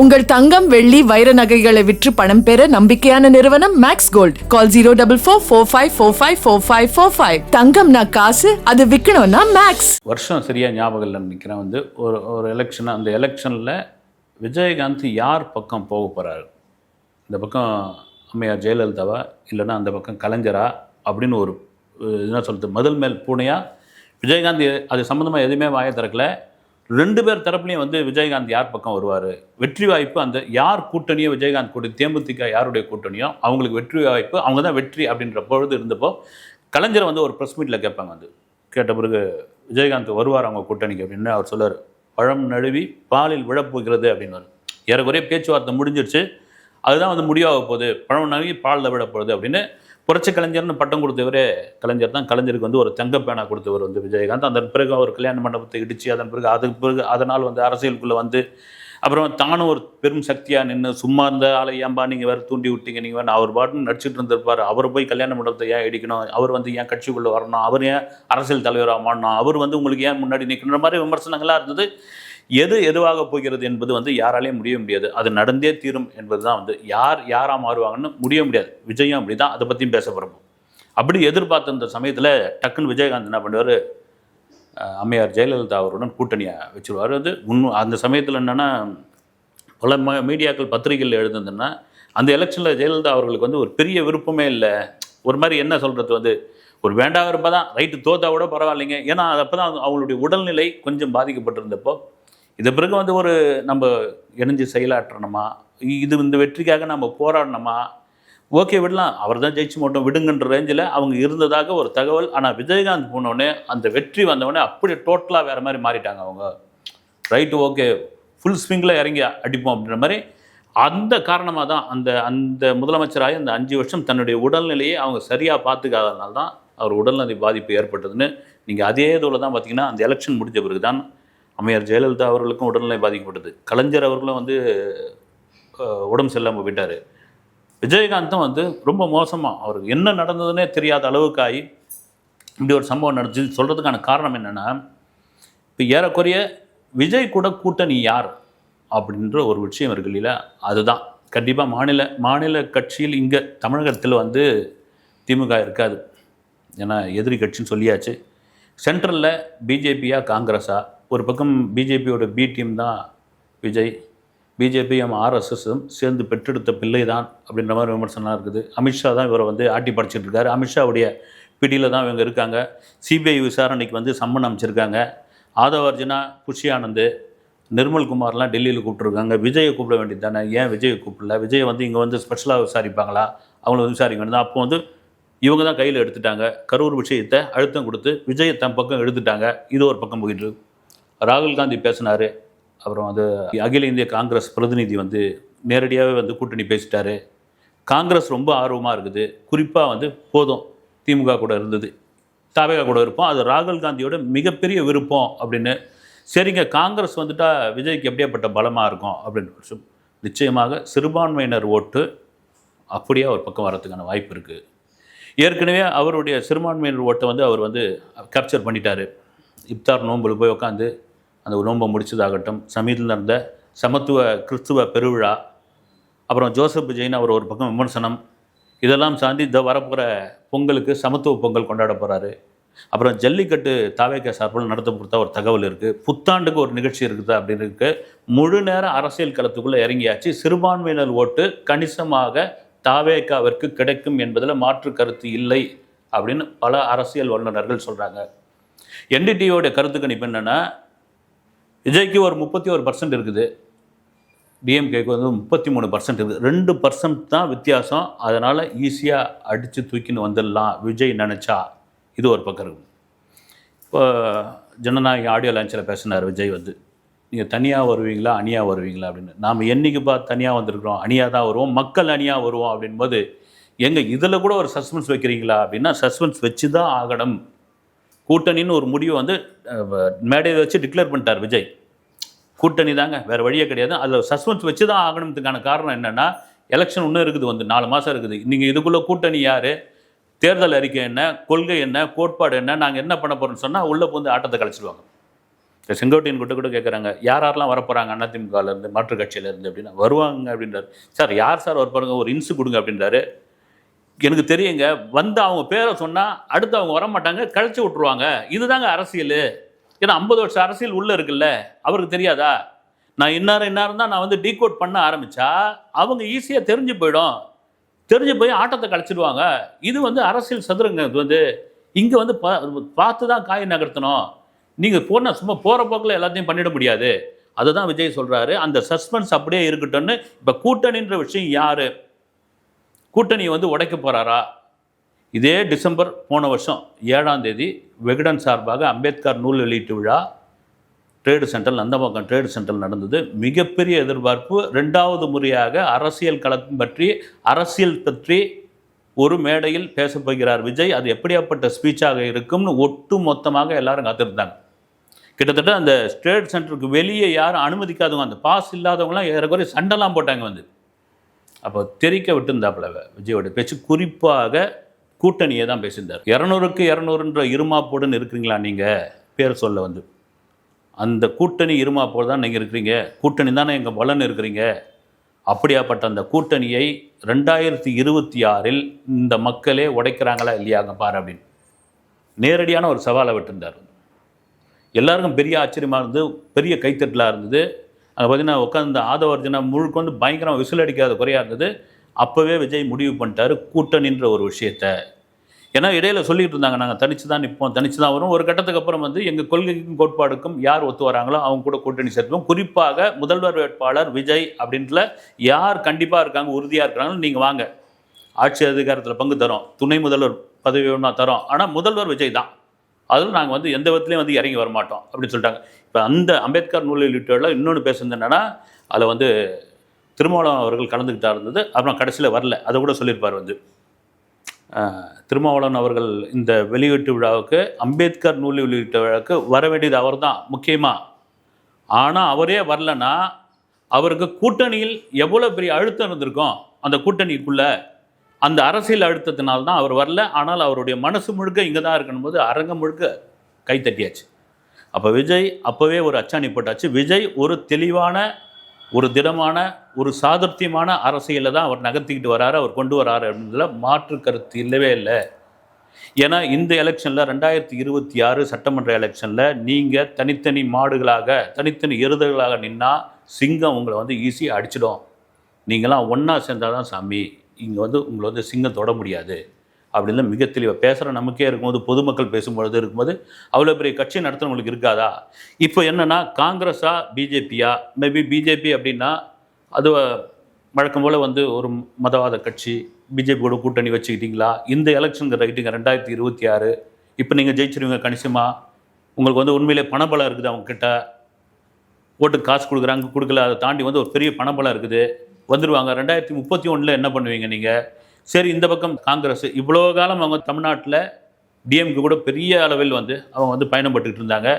உங்கள் தங்கம் வெள்ளி வைர நகைகளை விற்று பணம் பெற நம்பிக்கையான நிறுவனம் Max Gold call zero double four four five four five four five four five தங்கம்னா காசு அது விற்கணும்னா மேக்ஸ் வருஷம் சரியாக ஞாபகம் இல்லை நினைக்கிறேன். வந்து ஒரு ஒரு எலெக்ஷன் அந்த எலெக்ஷனில் விஜயகாந்த் யார் பக்கம் போக போகிறாரு இந்த பக்கம் அம்மையார் ஜெயலலிதாவா? இல்லைன்னா அந்த பக்கம் கலைஞரா? அப்படின்னு ஒரு என்ன சொல்கிறது முதல் மேல் பூனையா? விஜயகாந்த் அது சம்மந்தமாக எதுவுமே வாய திறக்கலை. ரெண்டு பேர் தரப்புலையும் வந்து விஜயகாந்த் யார் பக்கம் வருவார்? வெற்றி வாய்ப்பு அந்த யார் கூட்டணியோ விஜயகாந்த் கூட்டணி தேமுதிக யாருடைய கூட்டணியோ அவங்களுக்கு வெற்றி வாய்ப்பு அவங்க தான் வெற்றி அப்படின்ற பொழுது இருந்தப்போ கலைஞரை வந்து ஒரு ப்ரெஸ் மீட்டில் கேட்பாங்க வந்து. கேட்ட பிறகு விஜயகாந்த் வருவார் அவங்க கூட்டணிக்கு? அப்படின்னு அவர் சொல்லுவார் பழம் நழுவி பாலில் விழப்போகிறது அப்படின்னு. ஏறக்குறைய பேச்சுவார்த்தை முடிஞ்சிருச்சு. அதுதான் வந்து முடிவாக போகுது. பழம் நழுவி பாலில் விழப்போகுது அப்படின்னு புரட்சி கலைஞர்னு பட்டம் கொடுத்தவரே கலைஞர் தான். கலைஞருக்கு வந்து ஒரு தங்க பேனா கொடுத்தவர் வந்து விஜயகாந்த். அதன் பிறகு அவர் கல்யாண மண்டபத்தை இடித்து அதன் பிறகு அதுக்கு பிறகு அதனால் வந்து அரசியலுக்குள்ளே வந்து அப்புறம் தானும் ஒரு பெரும் சக்தியாக நின்று சும்மா இருந்த ஆளை ஏன்பா நீங்கள் வேறு தூண்டி விட்டீங்க நீங்கள் வேறு அவர் பாட்டுன்னு நடிச்சுட்டு இருந்திருப்பார். அவர் போய் கல்யாண மண்டபத்தை ஏன் இடிக்கணும்? அவர் வந்து ஏன் கட்சிக்குள்ளே வரணும்? அவர் ஏன் அரசியல் தலைவராக மாறணும்? அவர் வந்து உங்களுக்கு ஏன் முன்னாடி நிற்கணுன்ற மாதிரி விமர்சனங்களாக இருந்தது. எது எதுவாக போகிறது என்பது வந்து யாராலையும் முடிய முடியாது. அது நடந்தே தீரும் என்பது தான் வந்து யார் யாராக மாறுவாங்கன்னு முடிய முடியாது. விஜயம் அப்படி தான் அதை பற்றியும் பேச போகிறோம் அப்படி எதிர்பார்த்த அந்த சமயத்தில் டக்குன்னு விஜயகாந்த் என்ன பண்ணுவார்? அம்மையார் ஜெயலலிதா அவருடன் கூட்டணியாக வச்சுருவார். அது இன்னும் அந்த சமயத்தில் என்னென்னா பல ம மீடியாக்கள் பத்திரிகைகள் எழுதுனதுன்னா அந்த எலெக்ஷனில் ஜெயலலிதா அவர்களுக்கு வந்து ஒரு பெரிய விருப்பமே இல்லை. ஒரு மாதிரி என்ன சொல்கிறது வந்து ஒரு வேண்டாம் இருப்பதான். ரைட்டு தோத்தா கூட பரவாயில்லைங்க. ஏன்னா அது அப்போ தான் அவங்களுடைய உடல்நிலை கொஞ்சம் பாதிக்கப்பட்டிருந்தப்போ இது பிறகு வந்து ஒரு நம்ம இணைஞ்சு செயலாற்றணுமா? இது இந்த வெற்றிக்காக நம்ம போராடணுமா? ஓகே விடலாம். அவர் தான் ஜெயிச்சு மட்டும் விடுங்கன்ற ரேஞ்சில் அவங்க இருந்ததாக ஒரு தகவல். ஆனால் விஜயகாந்த் போனோடனே அந்த வெற்றி வந்தவொடனே அப்படியே டோட்டலாக வேறு மாதிரி மாறிட்டாங்க அவங்க. ரைட்டு ஓகே ஃபுல் ஸ்விங்கில் இறங்கி அடிப்போம் அப்படின்ற மாதிரி அந்த காரணமாக தான் அந்த அந்த முதலமைச்சராக அந்த அஞ்சு வருஷம் தன்னுடைய உடல்நிலையை அவங்க சரியாக பார்த்துக்காதனால தான் அவர் உடல்நிலை பாதிப்பு ஏற்பட்டதுன்னு நீங்கள் அதே இதில் தான் பார்த்தீங்கன்னா அந்த எலெக்ஷன் முடிஞ்ச பிறகு தான் அம்மையார் ஜெயலலிதா அவர்களுக்கும் உடல்நிலை பாதிக்கப்பட்டது. கலைஞர் அவர்களும் வந்து உடம்பு சரியில்லாமல் போயிட்டார். விஜயகாந்தும் வந்து ரொம்ப மோசமாக அவருக்கு என்ன நடந்ததுன்னே தெரியாத அளவுக்கு ஆகி இப்படி ஒரு சம்பவம் நடந்துச்சு. சொல்கிறதுக்கான காரணம் என்னென்னா இப்போ ஏறக்குறைய விஜய் கூட கூட்டணி யார்? அப்படின்ற ஒரு விஷயம் இருக்கு இல்லையா? அதுதான். கண்டிப்பாக மாநில மாநில கட்சியில் இங்கே தமிழகத்தில் வந்து திமுக இருக்காது. ஏன்னா எதிரி கட்சின்னு சொல்லியாச்சு. சென்ட்ரலில் பிஜேபியா காங்கிரஸா? ஒரு பக்கம் பிஜேபியோட பி டீம் தான் விஜய் பிஜேபியும் ஆர்எஸ்எஸும் சேர்ந்து பெற்றெடுத்த பிள்ளை தான் அப்படின்ற மாதிரி விமர்சனம் இருக்குது. அமித்ஷா தான் இவரை வந்து ஆட்டி படிச்சிட்டு இருக்காரு அமித்ஷாவுடைய பிடியில் தான் இவங்க இருக்காங்க. சிபிஐ விசாரணைக்கு வந்து சம்மன் அமைச்சிருக்காங்க. ஆதவ அர்ஜுனா புஷி ஆனந்த் நிர்மல் குமார்லாம் டெல்லியில் கூப்பிட்ருக்காங்க விஜயை கூப்பிட வேண்டியது தானே? ஏன் விஜயை கூப்பிடல? விஜய் வந்து இங்கே வந்து ஸ்பெஷலாக விசாரிப்பாங்களா? அவங்கள வந்து விசாரிக்க வேண்டியது அப்போ வந்து இவங்க தான் கையில் எடுத்துட்டாங்க. கரூர் விஷயத்தை அழுத்தம் கொடுத்து விஜயை தன் பக்கம் எடுத்துட்டாங்க இது ஒரு பக்கம் போயிட்டு ராகுல் காந்தி பேசினார். அப்புறம் அது அகில இந்திய காங்கிரஸ் பிரதிநிதி வந்து நேரடியாகவே வந்து கூட்டணி பேசிட்டாரு. காங்கிரஸ் ரொம்ப ஆர்வமாக இருக்குது. குறிப்பாக வந்து போதும். திமுக கூட இருந்தது. தாவேகா கூட இருப்போம். அது ராகுல் காந்தியோட மிகப்பெரிய விருப்பம் அப்படின்னு. சரிங்க காங்கிரஸ் வந்துட்டா விஜய்க்கு எப்படியாப்பட்ட பலமாக இருக்கும் அப்படின்னு நிச்சயமாக சிறுபான்மையினர் ஓட்டு அப்படியே அவர் பக்கம் வரதுக்கான வாய்ப்பு இருக்குது ஏற்கனவே அவருடைய சிறுபான்மையினர் ஓட்டை வந்து அவர் வந்து கேப்சர் பண்ணிட்டார். இப்தார் நோம்பில் போய் உட்காந்து அந்த நோன்பை முடித்ததாகட்டும் சமீபத்தில் நடந்த சமத்துவ கிறிஸ்துவ பெருவிழா அப்புறம் ஜோசப் ஜெயின் அவர் ஒரு பக்கம் விமர்சனம் இதெல்லாம் சார்ந்து இந்த வரப்போகிற பொங்கலுக்கு சமத்துவ பொங்கல் கொண்டாட போகிறாரு அப்புறம் ஜல்லிக்கட்டு தாவேக்கா சார்பில் நடத்த கொடுத்த ஒரு தகவல் இருக்குது புத்தாண்டுக்கு ஒரு நிகழ்ச்சி இருக்குது அப்படின்னு இருக்கு முழு நேர அரசியல் களத்துக்குள்ளே இறங்கியாச்சு. சிறுபான்மையினர் ஓட்டு கணிசமாக தாவேக்காவிற்கு கிடைக்கும் என்பதில் மாற்று கருத்து இல்லை அப்படின்னு பல அரசியல் வல்லுநர்கள் சொல்கிறாங்க என்டிடியோட கருத்து கணிப்பு என்னென்னா விஜய்க்கு ஒரு முப்பத்தி ஒரு பர்சன்ட் இருக்குது. டிஎம்கேக்கு வந்து முப்பத்தி மூணு பர்சன்ட் இருக்குது. ரெண்டு பர்சன்ட் தான் வித்தியாசம். அதனால் ஈஸியாக அடித்து தூக்கின்னு வந்துடலாம். விஜய் நினச்சா. இது ஒரு பக்கம் இருக்கும். இப்போ ஜனநாயக ஆடியோ லான்ச்சில் பேசினார் விஜய் வந்து. நீங்கள் தனியாக வருவீங்களா? அணியாக வருவீங்களா? அப்படின்னு. நாம் என்னைக்கு பார்த்து தனியாக வந்திருக்கிறோம்? அணியாக தான் வருவோம். மக்கள் அணியாக வருவோம் அப்படின்போது எங்கள் இதில் கூட ஒரு சஸ்பென்ஸ் வைக்கிறீங்களா? அப்படின்னா சஸ்பென்ஸ் வச்சு தான் ஆகணும். கூட்டணின்னு ஒரு முடிவை வந்து மேடையை வச்சு டிக்ளேர் பண்ணிட்டார் விஜய். கூட்டணி தாங்க வேறு வழியே கிடையாது. அதில் சஸ்பென்ஸ் வச்சு தான் ஆகணுன்றதுக்கான காரணம் என்னென்னா எலெக்ஷன் இன்னும் இருக்குது வந்து நாலு மாதம் இருக்குது. நீங்கள் இதுக்குள்ளே கூட்டணி யார்? தேர்தல் அறிக்கை என்ன? கொள்கை என்ன? கோட்பாடு என்ன? நாங்கள் என்ன பண்ண போகிறோம்னு சொன்னால் உள்ளே வந்து ஆட்டத்தை கழிச்சிடுவாங்க இந்த செங்கோட்டையன் கிட்ட கூட கேட்குறாங்க யார் யாரெல்லாம் வரப்போகிறாங்க அதிமுகலேருந்து மாற்றுக் கட்சியிலேருந்து அப்படின்னா. வருவாங்க அப்படின்றாரு. சார் யார் சார் வரப்போறாங்க? ஒரு இன்சு கொடுங்க அப்படின்றாரு. எனக்கு தெரியுங்க வந்து அவங்க பேரை சொன்னால் அடுத்து அவங்க வர மாட்டாங்க கழிச்சு விட்ருவாங்க இதுதாங்க அரசியல். ஏன்னா ஐம்பது வருஷம் அரசியல் உள்ளே இருக்குல்ல அவருக்கு தெரியாதா? நான் இன்னார் இன்னார் தான் நான் வந்து டீகோட் பண்ண ஆரம்பித்தா அவங்க ஈஸியாக தெரிஞ்சு போயிடும். தெரிஞ்சு போய் ஆட்டத்தை கழிச்சிடுவாங்க இது வந்து அரசியல் சதுரங்க இது வந்து இங்கே வந்து பா பார்த்து தான் காய் நகர்த்தணும். நீங்கள் போனால் சும்மா போகிற போக்கில் எல்லாத்தையும் பண்ணிட முடியாது. அதுதான் விஜய் சொல்கிறாரு அந்த சஸ்பென்ஸ் அப்படியே இருக்கட்டும்னு இப்போ கூட்டணின்ற விஷயம் யார்? கூட்டணியை வந்து உடைக்க போகிறாரா இதே டிசம்பர் போன வருஷம் ஏழாம் தேதி வெகுடன் சார்பாக அம்பேத்கர் நூல் வெளியீட்டு விழா trade centre Nandambakkam trade centre நடந்தது. மிகப்பெரிய எதிர்பார்ப்பு. ரெண்டாவது முறையாக அரசியல் களம் பற்றி அரசியல் பற்றி ஒரு மேடையில் பேச போகிறார் விஜய். அது எப்படியாப்பட்ட ஸ்பீச்சாக இருக்கும்னு ஒட்டு மொத்தமாக எல்லாரும் காத்திருந்தாங்க. கிட்டத்தட்ட அந்த ட்ரேட் சென்டருக்கு வெளியே யாரும் அனுமதிக்காதவங்க அந்த பாஸ் இல்லாதவங்களாம் ஏறக்குறைய சண்டைலாம் போட்டாங்க வந்து. அப்போ தெரிக்க விட்டுருந்தாப்புல விஜயோட பேச்சு. குறிப்பாக கூட்டணியை தான் பேசியிருந்தார். இரநூறுக்கு இரநூறுன்ற இருமாப்போடுன்னு இருக்கிறீங்களா நீங்கள் பேர் சொல்ல வந்து. அந்த கூட்டணி இருமாப்போடு தான் நீங்கள் இருக்கிறீங்க. கூட்டணி தானே எங்கள் பலன் இருக்கிறீங்க. அப்படியாப்பட்ட அந்த கூட்டணியை ரெண்டாயிரத்தி இருபத்தி ஆறில் இந்த மக்களே உடைக்கிறாங்களா இல்லையாங்க பாரு அப்படின்னு. நேரடியான ஒரு சவாலை விட்டுருந்தார். எல்லாருக்கும் பெரிய ஆச்சரியமாக இருந்தது பெரிய கைத்தட்டலாக இருந்தது. அங்கே பார்த்தீங்கன்னா உட்காந்து ஆதவர்ஜனா முழுக்க வந்து பயங்கரமாக விசில் அடிக்காத குறையாக இருந்தது. அப்போவே விஜய் முடிவு பண்ணிட்டாரு கூட்டணின்ற ஒரு விஷயத்த. ஏன்னா இடையில சொல்லிட்டு இருந்தாங்க நாங்கள் தனிச்சு தான் நிற்போம் தனிச்சு தான் வரும் ஒரு கட்டத்துக்கு அப்புறம் வந்து எங்கள் கொள்கைக்கும் கோட்பாடுக்கும் யார் ஒத்து வராங்களோ அவங்க கூட கூட்டணி சேர்ப்போம். குறிப்பாக முதல்வர் வேட்பாளர் விஜய் அப்படின்ட்டுல யார் கண்டிப்பாக இருக்காங்க உறுதியாக இருக்கிறாங்களோ நீங்கள் வாங்க. ஆட்சி அதிகாரத்தில் பங்கு தரோம் துணை முதல்வர் பதவி வேணும்னா தரோம். ஆனால் முதல்வர் விஜய் தான். அதில் நாங்கள் வந்து எந்த விதத்துலையும் வந்து இறங்கி வர மாட்டோம் அப்படின்னு சொல்லிட்டாங்க. இப்போ அந்த அம்பேத்கர் நூலில் வெளியீட்டுல இன்னொன்று பேசுனது என்னன்னா அதில் வந்து திருமாவளவன் அவர்கள் கலந்துக்கிட்டா இருந்தது. அப்புறம் கடைசியில் வரல. அதை கூட சொல்லியிருப்பார் வந்து. திருமாவளவன் அவர்கள் இந்த வெளியீட்டு விழாவுக்கு அம்பேத்கர் நூல் வெளியீட்டு விழாவுக்கு வர வேண்டியது அவர் தான் முக்கியமாக ஆனால் அவரே வரலன்னா அவருக்கு கூட்டணியில் எவ்வளோ பெரிய அழுத்தம் இருந்திருக்கும் அந்த கூட்டணிக்குள்ளே? அந்த அரசியல் அழுத்தத்தினால தான் அவர் வரல. ஆனால் அவருடைய மனசு முழுக்க இங்கே தான் இருக்கணும் போது அரங்கம் முழுக்க கைத்தட்டியாச்சு அப்போ விஜய் அப்போவே ஒரு அச்சாணி போட்டாச்சு. விஜய் ஒரு தெளிவான ஒரு திடமான ஒரு சாதர்த்தியமான அரசியலில் தான் அவர் நகர்த்திக்கிட்டு வராரு அவர் கொண்டு வராரு அப்படின்றதுல மாற்று கருத்து இல்லவே இல்லை. ஏன்னா இந்த எலெக்ஷனில் ரெண்டாயிரத்தி இருபத்தி ஆறு சட்டமன்ற எலெக்ஷனில் நீங்கள் தனித்தனி மாடுகளாக தனித்தனி எருதுகளாக நின்னா சிங்கம் உங்களை வந்து ஈஸியாக அடிச்சிடும். நீங்களாம் ஒன்றா சேர்ந்தால் தான் சாமி. இங்கே வந்து உங்களை வந்து சிங்கம் தொட முடியாது. அப்படின்னு மிக தெளிவாக பேசுகிற நமக்கே இருக்கும்போது பொதுமக்கள் பேசும்பொழுது இருக்கும்போது அவ்வளோ பெரிய கட்சி நடத்துகிறவங்களுக்கு இருக்காதா? இப்போ என்னென்னா காங்கிரஸா பிஜேபியா? மேபி பிஜேபி அப்படின்னா அது வழக்கம் போல் வந்து ஒரு மதவாத கட்சி. பிஜேபியோட கூட்டணி வச்சுக்கிட்டீங்களா? இந்த எலெக்ஷனுக்கு ரைட்டுங்க ரெண்டாயிரத்தி இருபத்தி ஆறு. இப்போ நீங்கள் ஜெயிச்சிருவீங்க கணிசமாக உங்களுக்கு வந்து உண்மையிலே பணபலம் இருக்குது அவங்கக்கிட்ட ஓட்டுக்கு காசு கொடுக்குறாங்க கொடுக்கல. அதை தாண்டி வந்து ஒரு பெரிய பணபலம் இருக்குது. வந்துடுவாங்க ரெண்டாயிரத்தி முப்பத்தி ஒன்றில் என்ன பண்ணுவீங்க நீங்கள் சரி இந்த பக்கம் காங்கிரஸ். இவ்வளோ காலம் அவங்க தமிழ்நாட்டில் டிஎம்கே கூட பெரிய அளவில் வந்து அவங்க வந்து பயணப்பட்டுக்கிட்டு இருந்தாங்க.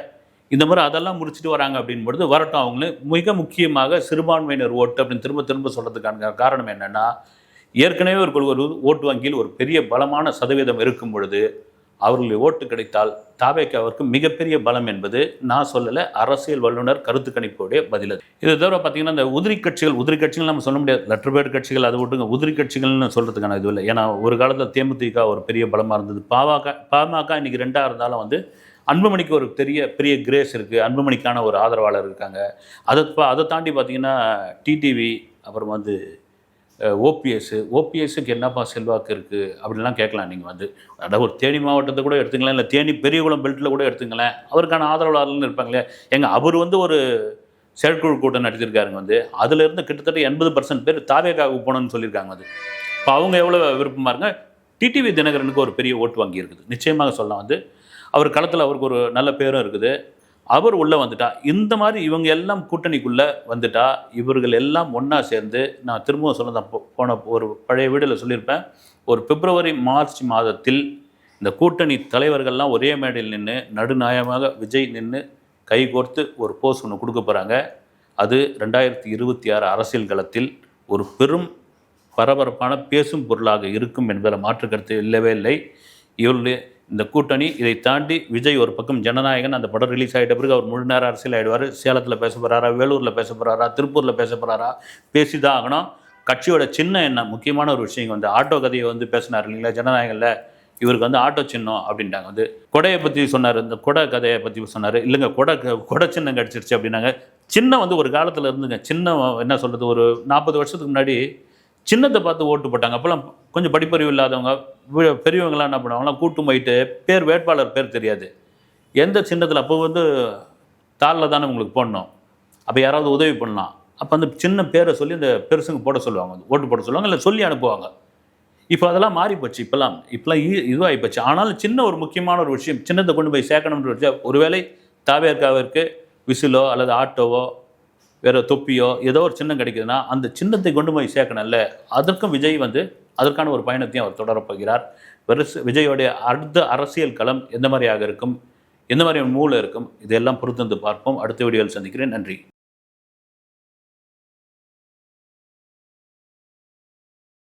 இந்த மாதிரி அதெல்லாம் முடிச்சுட்டு வராங்க அப்படின் பொழுது வரட்டும் அவங்களும் மிக முக்கியமாக சிறுபான்மையினர் ஓட்டு அப்படின்னு திரும்ப திரும்ப சொல்கிறதுக்கான காரணம் என்னென்னா ஏற்கனவே ஒரு ஒரு ஓட்டு வங்கியில் ஒரு பெரிய பலமான சதவீதம் இருக்கும் பொழுது அவர்களுடைய ஓட்டு கிடைத்தால் தாவேக்காவிற்கு மிகப்பெரிய பலம் என்பது நான் சொல்லலை அரசியல் வல்லுநர் கருத்து கணிப்போடைய பதில் அது. இது தவிர பார்த்தீங்கன்னா இந்த உதிரி கட்சிகள் உதிரி கட்சிகள் நம்ம சொல்ல முடியாது. லெட்டர்பேடு கட்சிகள் அது விட்டுங்க உதிரி கட்சிகள்னு சொல்கிறதுக்கான இது இல்லை. ஏன்னா ஒரு காலத்தில் தேமுதிக ஒரு பெரிய பலமாக இருந்தது. பாமக பாமக இன்றைக்கி ரெண்டாக இருந்தாலும் வந்து அன்புமணிக்கு ஒரு பெரிய பெரிய கிரேஸ் இருக்குது அன்புமணிக்கான ஒரு ஆதரவாளர் இருக்காங்க. அதை அதை தாண்டி பார்த்தீங்கன்னா டிடிவி அப்புறம் வந்து ஓபிஎஸ்ஸு ஓபிஎஸ்ஸுக்கு என்னப்பா செல்வாக்கு இருக்குது அப்படின்லாம் கேட்கலாம். நீங்கள் வந்து அதாவது ஒரு தேனி மாவட்டத்தை கூட எடுத்துங்களேன் இல்லை தேனி பெரியகுளம் பெல்ட்டில் கூட எடுத்துங்களேன். அவருக்கான ஆதரவாளர்கள்னு இருப்பாங்களே எங்கள் அவர் வந்து ஒரு செயற்குழு கூட்டம் நடத்தியிருக்காருங்க வந்து. அதுலேருந்து கிட்டத்தட்ட எண்பது பர்சன்ட் பேர் தாவேக்காவுக்கு போகணும்னு சொல்லியிருக்காங்க அது இப்போ அவங்க எவ்வளோ விருப்பமாக இருங்க டிடிவி தினகரனுக்கு ஒரு பெரிய ஓட்டு வங்கி இருக்குது. நிச்சயமாக சொல்லலாம் வந்து. அவர் களத்தில் அவருக்கு ஒரு நல்ல பேரும் இருக்குது. அவர் உள்ளே வந்துட்டா. இந்த மாதிரி இவங்க எல்லாம் கூட்டணிக்குள்ளே வந்துட்டா இவர்கள் எல்லாம் ஒன்றா சேர்ந்து நான் திரும்பவும் சொன்னதான் போ- போன ஒரு பழைய வீடில் சொல்லியிருப்பேன். ஒரு பிப்ரவரி மார்ச் மாதத்தில் இந்த கூட்டணி தலைவர்கள்லாம் ஒரே மேடையில் நின்று நடுநாயகமாக விஜய் நின்று கைகோர்த்து ஒரு போஸ் ஒன்று கொடுக்க போகிறாங்க அது ரெண்டாயிரத்தி இருபத்தி ஆறு அரசியல் களத்தில் ஒரு பெரும் பரபரப்பான பேசும் பொருளாக இருக்கும் என்பதில் மாற்று கருத்து இல்லவே இல்லை. இவருடைய இந்த கூட்டணி இதை தாண்டி விஜய் ஒரு பக்கம் ஜனநாயகன் அந்த படம் ரிலீஸ் ஆகிட்ட பிறகு அவர் முழு நேர அரசியல் ஆயிடுவார். சேலத்தில் பேச போகிறாரா வேலூரில் பேச போகிறாரா திருப்பூரில் பேச போகிறாரா பேசி தான் ஆகணும். கட்சியோட சின்னம் என்ன? முக்கியமான ஒரு விஷயம் வந்து ஆட்டோ கதையை வந்து பேசினார் இல்லைங்களா ஜனநாயகனில்? இவருக்கு வந்து ஆட்டோ சின்னம் அப்படின்ட்டாங்க. வந்து கொடையை பற்றி சொன்னார் இந்த கொடை கதையை பற்றி சொன்னார். இல்லைங்க கொடை க- கொடை சின்னம் கிடச்சிருச்சு அப்படின்னாங்க. சின்னம் வந்து ஒரு காலத்தில் இருந்துங்க. சின்னம் என்ன சொல்கிறது ஒரு நாற்பது வருஷத்துக்கு முன்னாடி சின்னத்தை பார்த்து ஓட்டு போட்டாங்க. அப்போல்லாம் கொஞ்சம் படிப்பறிவு இல்லாதவங்க வி- பெரியவங்களாம் என்ன பண்ணுவாங்களாம் கூட்டும் போயிட்டு பேர் வேட்பாளர் பேர் தெரியாது. எந்த சின்னத்தில் அப்போ வந்து தாளில் தானே உங்களுக்கு போடணும். அப்போ யாராவது உதவி பண்ணலாம். அப்போ அந்த சின்ன பேரை சொல்லி இந்த பெருசுங்க போட சொல்லுவாங்க. ஓட்டு போட சொல்லுவாங்க இல்லை சொல்லி அனுப்புவாங்க. இப்போ அதெல்லாம் மாறி போச்சு இப்போல்லாம் இப்போலாம் இதுவாகி போச்சு ஆனாலும் சின்ன ஒரு முக்கியமான ஒரு விஷயம் சின்னத்தை கொண்டு போய் சேர்க்கணும்னு வச்சா ஒருவேளை தாவேர்காவிற்கு விசிலோ அல்லது ஆட்டோவோ வேறு தொப்பியோ ஏதோ ஒரு சின்னம் கிடைக்குதுன்னா அந்த சின்னத்தை கொண்டு போய் சேர்க்கணும்ல. அதற்கும் விஜய் வந்து அதற்கான ஒரு பயணத்தையும் அவர் தொடரப்போகிறார் வெறுசு விஜயோடைய அடுத்த அரசியல் களம் எந்த மாதிரியாக இருக்கும்? எந்த மாதிரியான மூளை இருக்கும்? இதெல்லாம் பொறுத்து வந்து பார்ப்போம். அடுத்த வீடியோவில் சந்திக்கிறேன். நன்றி.